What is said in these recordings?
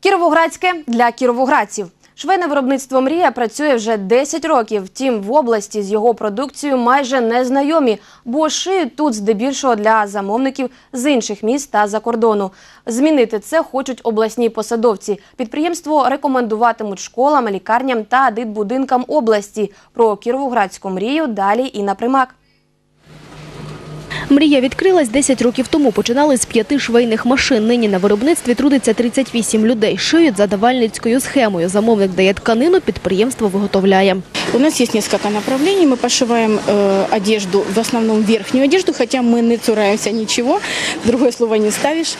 Кіровоградське для кіровоградців. Швейне виробництво Мрія працює вже 10 років. Втім, в області з його продукцією майже не знайомі, бо шиють тут здебільшого для замовників з інших міст та за кордону. Змінити це хочуть обласні посадовці. Підприємство рекомендуватимуть школам, лікарням та дитбудинкам області. Про кіровоградську мрію далі і на примак. Мрія відкрилась 10 років тому. Починали з п'яти швейних машин. Нині на виробництві трудиться 38 людей. Шиють за давальницькою схемою. Замовник дає тканину, підприємство виготовляє. У нас есть несколько направлений. Мы пошиваем э, одежду, в основном верхнюю одежду, хотя мы не цураемся ничего, другое слово не ставишь.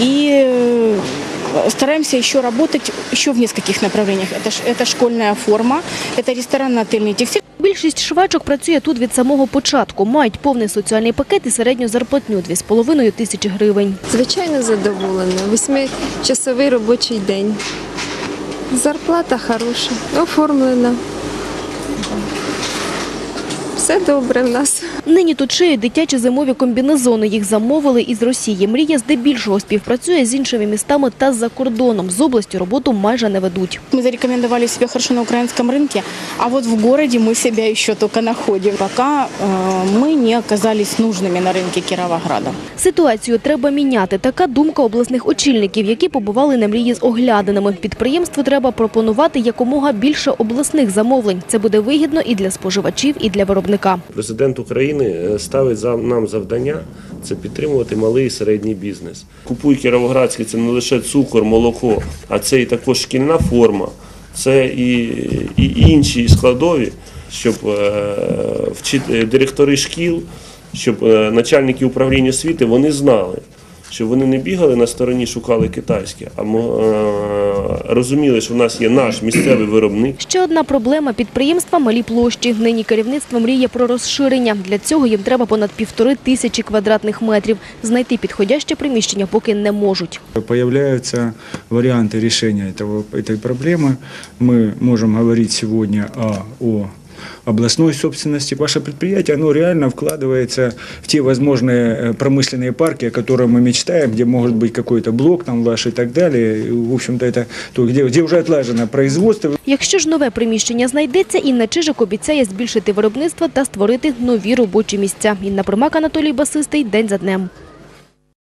И э, стараемся еще работать еще в нескольких направлениях. Это, ш- это школьная форма, это ресторанно-отельный текстиль. Більшість швачок працює тут від самого початку. Мають повний соціальний пакет і середню зарплатню – 2,5 тисячі гривень. Звичайно, задоволена. Восьмичасовий робочий день. Зарплата хороша, оформлена. Все добре в нас. Нині тут шиють дитячі зимові комбінезони. Їх замовили із Росії. Мрія здебільшого співпрацює з іншими містами та за кордоном. З областю роботу майже не ведуть. Мы зарекомендовали себя хорошо на украинском рынке, а вот в городе мы себя еще только находим. Пока э, мы не оказались нужными на рынке Кировограда. Ситуацію треба міняти. Така думка обласних очільників, які побували на мрії з оглядинами. Підприємству треба пропонувати якомога більше обласних замовлень. Це буде вигідно і для споживачів, і для виробника. Президент України е, ставить за нам завдання це підтримувати малий і середній бізнес. Купуй Кіровоградський це не лише цукор, молоко, а це і також шкільна форма, це і, і інші складові, щоб е, вчити директори шкіл, щоб е, начальники управління освіти вони знали Щоб вони не бігали на стороні, шукали китайське, а мо- е, розуміли, що в нас є наш місцевий виробник, Ще одна проблема підприємства – малі площі. Нині керівництво мріє про розширення. Для цього їм треба понад півтори тисячі квадратних метрів. Знайти підходяще приміщення поки не можуть. Появляются варианты решения этого, этой проблемы. Мы можем говорить сегодня о, о областной собственности. Ваше предприятие, оно реально вкладывается в те возможные э, промышленные парки, о которых мы мечтаем, где может быть какой-то блок там ваш и так далее. И, В общем-то, это то, где, где уже отлажено производство. Якщо ж нове приміщення знайдеться, Інна Чижик обіцяє збільшити виробництво та створити нові робочі місця. Інна Примак, Анатолій Басистий. День за днем.